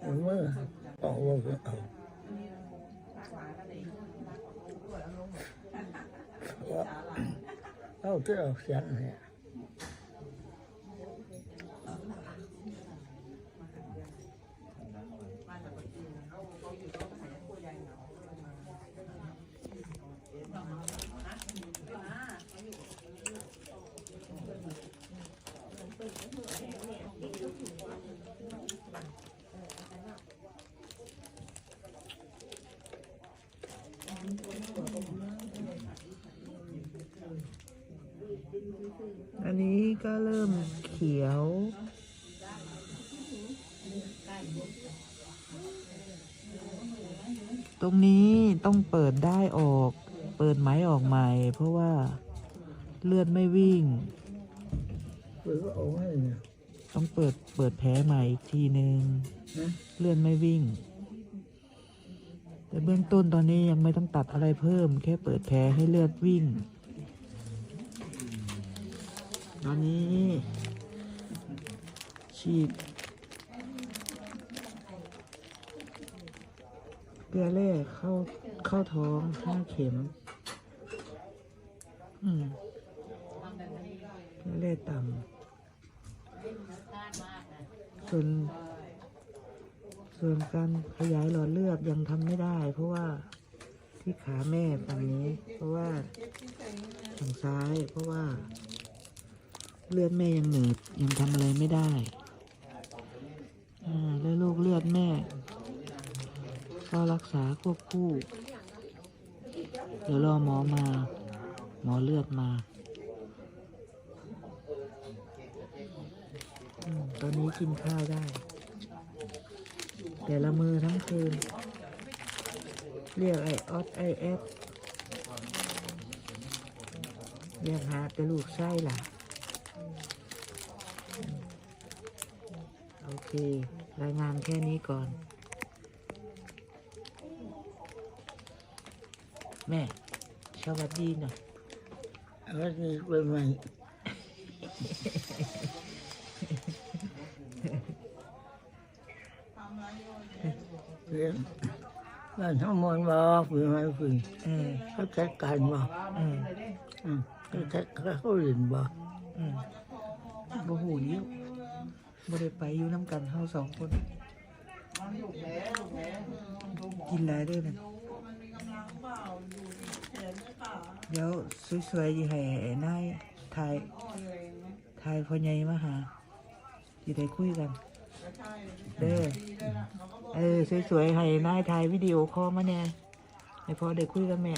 เอามือเอาเอาเอาเอาที่เราเสียงเนี่ย อันนี้ก็เริ่มเขียว ตรงนี้ต้องเปิดได้ออก เปิดไม้ออกใหม่ เพราะว่าเลือดไม่วิ่งหรือว่าเอาให้เนี่ยต้องเปิดเปิดแผลใหม่อีกทีหนึ่งนะเลือดไม่วิ่ง แต่เบื้องต้นตอนนี้ยังไม่ต้องตัดอะไรเพิ่ม แค่เปิดแผลให้เลือดวิ่ง ตอนนี้ ฉีดเกลือแร่เข้าเข้าท้องห้าเข็ม อืมเกลือแร่ต่ำส่วนส่วนการขยายหลอดเลือดยังทำไม่ได้ เพราะว่าที่ขาแม่ฝั่งนี้ เพราะว่าฝั่งซ้ายเพราะว่า เลือดแม่ยังหนืดยังทำอะไรไม่ได้อ่าแล้วลูกเลือดแม่ ก็รักษาควบคู่ เดี๋ยวรอหมอมา หมอเลือดมาอตอนนี้กินข้าวได้ แต่ละมือทั้งคืน เรียกไอออสไอเอฟเรียกหาแต่ลูกไส้ล่ะ โอเค รายงานแค่นี้ก่อน แม่ สวัสดีหน่อยเอาไว้นี่เป็นใหม่เรียนบ้านทั้งหมดบอกเป็นไงเป็นเออเขาจัดการบอกเอออืมเขาจัดเขาเรียนบอกอืมบ่หูยิ้ว บ่ได้ไปอยู่น้ำกันเฮาสองคน กินหลายเด้วยนะเดี๋ยวสวยๆยีให้ไอ้นายถ่ายถ่ายพ่อใหญ่มาหาสิได้คุยกัน เด้อเออสวยๆให้นายถ่ายวิดีโอคอลมาแน่ให้พอได้คุยกับแม่